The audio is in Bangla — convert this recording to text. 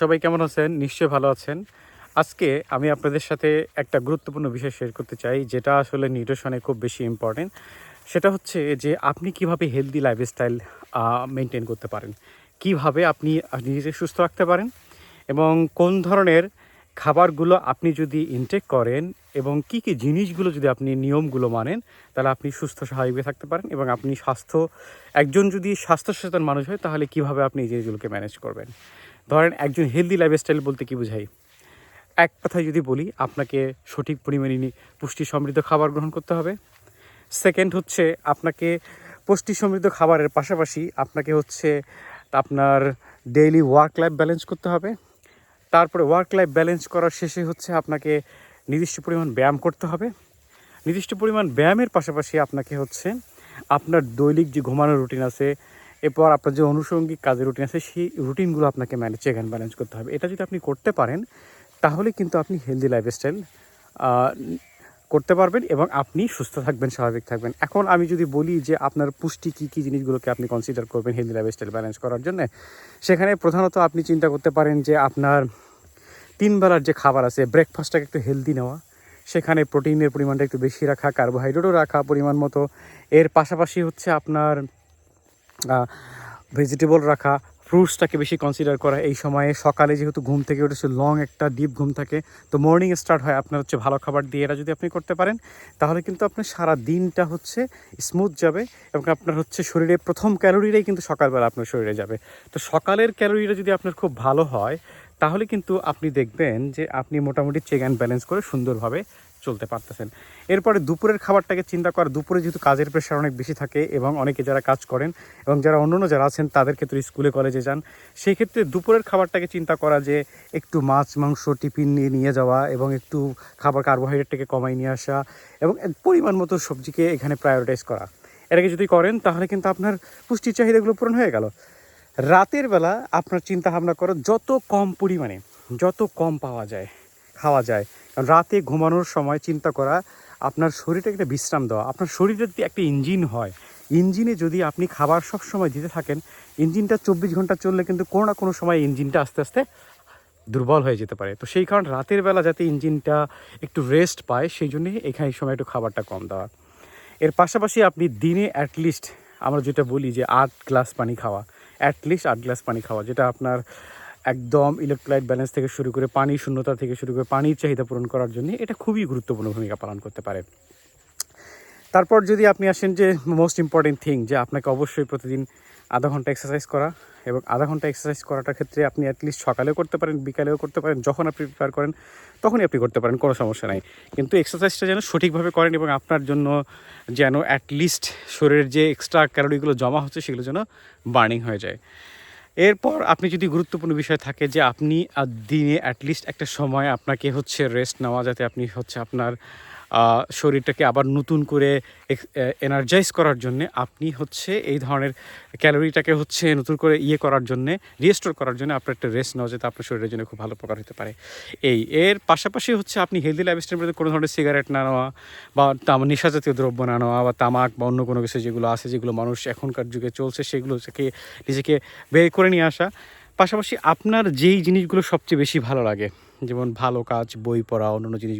সবাই কেমন আছেন? নিশ্চয়ই ভালো আছেন। আজকে আমি আপনাদের সাথে একটা গুরুত্বপূর্ণ বিষয় শেয়ার করতে চাই, যেটা আসলে নিউট্রিশনে খুব বেশি ইম্পর্টেন্ট সেটা হচ্ছে যে, আপনি কীভাবে হেলদি লাইফস্টাইল মেনটেন করতে পারেন? কীভাবে আপনি নিজে সুস্থ রাখতে পারেন? এবং কোন ধরনের খাবারগুলো আপনি যদি ইনটেক করেন এবং কি কি জিনিসগুলো যদি আপনি নিয়মগুলো মানেন, তাহলে আপনি সুস্থ স্বাভাবিক থাকতে পারেন এবং আপনি স্বাস্থ্য, একজন যদি স্বাস্থ্য সচেতন মানুষ হয়, তাহলে কীভাবে আপনি এই জিনিসগুলোকে ম্যানেজ করবেন? ধরেন একজন হেলদি লাইফস্টাইল বলতে কি বোঝাই? এক কথায় যদি বলি, আপনাকে সঠিক পরিমাণে পুষ্টি সমৃদ্ধ খাবার গ্রহণ করতে হবে। সেকেন্ড হচ্ছে, আপনাকে পুষ্টি সমৃদ্ধ খাবারের পাশাপাশি আপনাকে হচ্ছে আপনার ডেইলি ওয়ার্ক লাইফ ব্যালেন্স করতে হবে। তারপরে ওয়ার্ক লাইফ ব্যালেন্স করার শেষে হচ্ছে আপনাকে নির্দিষ্ট পরিমাণ ব্যায়াম করতে হবে। নির্দিষ্ট পরিমাণ ব্যায়ামের পাশাপাশি আপনাকে হচ্ছে আপনার দৈনিক যে ঘুমানোর রুটিন আছে এরপর আপনার যে অনুষঙ্গিক কাজের রুটিন আছে, সেই রুটিনগুলো আপনাকে ম্যানেজ চেক অ্যান্ড ব্যালেন্স করতে হবে। এটা যদি আপনি করতে পারেন, তাহলে কিন্তু আপনি হেলদি লাইফস্টাইল করতে পারবেন এবং আপনি সুস্থ থাকবেন, স্বাভাবিক থাকবেন। এখন আমি যদি বলি যে আপনার পুষ্টি কী কী জিনিসগুলোকে আপনি কনসিডার করবেন হেলদি লাইফস্টাইল ব্যালেন্স করার জন্য, সেখানে প্রধানত আপনি চিন্তা করতে পারেন যে আপনার তিন বেলার যে খাবার আছে ব্রেকফাস্টটাকে একটু হেলদি নেওয়া, সেখানে প্রোটিনের পরিমাণটা একটু বেশি রাখা কার্বোহাইড্রেটও রাখা পরিমাণ মতো। এর পাশাপাশি হচ্ছে আপনার ভেজিটেবল রাখা ফ্রুটসটাকে বেশি কনসিডার করা। এই সময়ে সকালে যেহেতু ঘুম থেকে উঠেছে লং একটা ডিপ ঘুম থাকে, তো মর্নিং স্টার্ট হয় আপনার হচ্ছে ভালো খাবার দিয়ে এটা যদি আপনি করতে পারেন, তাহলে কিন্তু আপনার সারা দিনটা হচ্ছে স্মুথ যাবে এবং আপনার হচ্ছে শরীরে প্রথম ক্যালোরিটাই কিন্তু সকালবেলা আপনার শরীরে যাবে। তো সকালের ক্যালোরিটা যদি আপনার খুব ভালো হয়, তাহলে কিন্তু আপনি দেখবেন যে আপনি মোটামুটি চেক অ্যান্ড ব্যালেন্স করে সুন্দরভাবে চলতে পারতেছেন। এরপরে দুপুরের খাবারটাকে চিন্তা করা, দুপুরে যেহেতু কাজের প্রেশার অনেক বেশি থাকে এবং অনেকে যারা কাজ করেন এবং যারা অন্যান্য যারা আছেন, তাদের ক্ষেত্রে স্কুলে, কলেজে যান সেই ক্ষেত্রে দুপুরের খাবারটাকে চিন্তা করা যে একটু মাছ, মাংস, টিফিন নিয়ে নিয়ে যাওয়া এবং একটু খাবার কার্বোহাইড্রেটটাকে কমাই নিয়ে আসা এবং পরিমাণ মতো সবজিকে এখানে প্রায়োরিটাইজ করা। এটাকে যদি করেন, তাহলে কিন্তু আপনার পুষ্টির চাহিদাগুলো পূরণ হয়ে গেল। রাতের বেলা আপনার চিন্তা ভাবনা করো যত কম পরিমাণে, যত কম পাওয়া যায় খাওয়া যায়। কারণ রাতে ঘুমানোর সময় চিন্তা করা, আপনার শরীরটাকে একটা বিশ্রাম দেওয়া। আপনার শরীরে যদি একটা ইঞ্জিন হয়, ইঞ্জিনে যদি আপনি খাবার সব সময় দিতে থাকেন, ইঞ্জিনটা চব্বিশ ঘণ্টা চললে কিন্তু কোনো না কোনো সময় ইঞ্জিনটা আস্তে আস্তে দুর্বল হয়ে যেতে পারে। তো সেই কারণে রাতের বেলা যাতে ইঞ্জিনটা একটু রেস্ট পায়, সেই জন্যই এখানে সময় একটু খাবারটা কম দেওয়া। এর পাশাপাশি আপনি দিনে অ্যাটলিস্ট আমরা যেটা বলি যে আট গ্লাস পানি খাওয়া। অ্যাটলিস্ট আট গ্লাস পানি খাওয়া, যেটা আপনার একদম ইলেকট্রোলাইট ব্যালেন্স থেকে শুরু করে পানি শূন্যতা থেকে শুরু করে পানির চাহিদা পূরণ করার জন্য এটা খুবই গুরুত্বপূর্ণ ভূমিকা পালন করতে পারে। তারপর যদি আপনি আসেন যে মোস্ট ইম্পর্টেন্ট থিং যে আপনাকে অবশ্যই প্রতিদিন আধা ঘণ্টা এক্সারসাইজ করা এবং আধা ঘণ্টা এক্সারসাইজ করাটার ক্ষেত্রে আপনি অ্যাটলিস্ট সকালেও করতে পারেন, বিকালেও করতে পারেন, যখন আপনি প্রিপেয়ার করেন তখনই আপনি করতে পারেন, কোনো সমস্যা নাই। কিন্তু এক্সারসাইজটা যেন সঠিকভাবে করেন এবং আপনার জন্য যেন অ্যাটলিস্ট শরীরের যে এক্সট্রা ক্যালোরিগুলো জমা হচ্ছে সেগুলো যেন বার্নিং হয়ে যায়। এরপর আপনি যদি গুরুত্বপূর্ণ বিষয় থাকে যে আপনি দিনে অ্যাটলিস্ট একটা সময় আপনাকে হচ্ছে রেস্ট নেওয়া যাতে আপনি হচ্ছে আপনার শরীরটাকে আবার নতুন করে এনার্জাইজ করার জন্য আপনি হচ্ছে এই ধরনের ক্যালোরিটাকে হচ্ছে নতুন করে ইয়ে করার জন্য রিস্টোর করার জন্য আপনার একটা রেস্ট নেওয়া যাতে আপনার শরীরের জন্য খুব ভালো উপকার হতে পারে। এই, এর পাশাপাশি হচ্ছে আপনি হেলদি লাইফস্টাইলের মধ্যে কোনো ধরনের সিগারেট না নেওয়া বা নেশা জাতীয় দ্রব্য না নেওয়া বা তামাক বা অন্য কোনো কিছু যেগুলো আছে, যেগুলো মানুষ এখনকার যুগে চলছে, সেগুলো থেকে নিজেকে বের করে নিয়ে আসা। পাশাপাশি আপনার যেই জিনিসগুলো সবচেয়ে বেশি ভালো লাগে, যেমন ভালো কাজ, বই পড়া, অন্যান্য জিনিস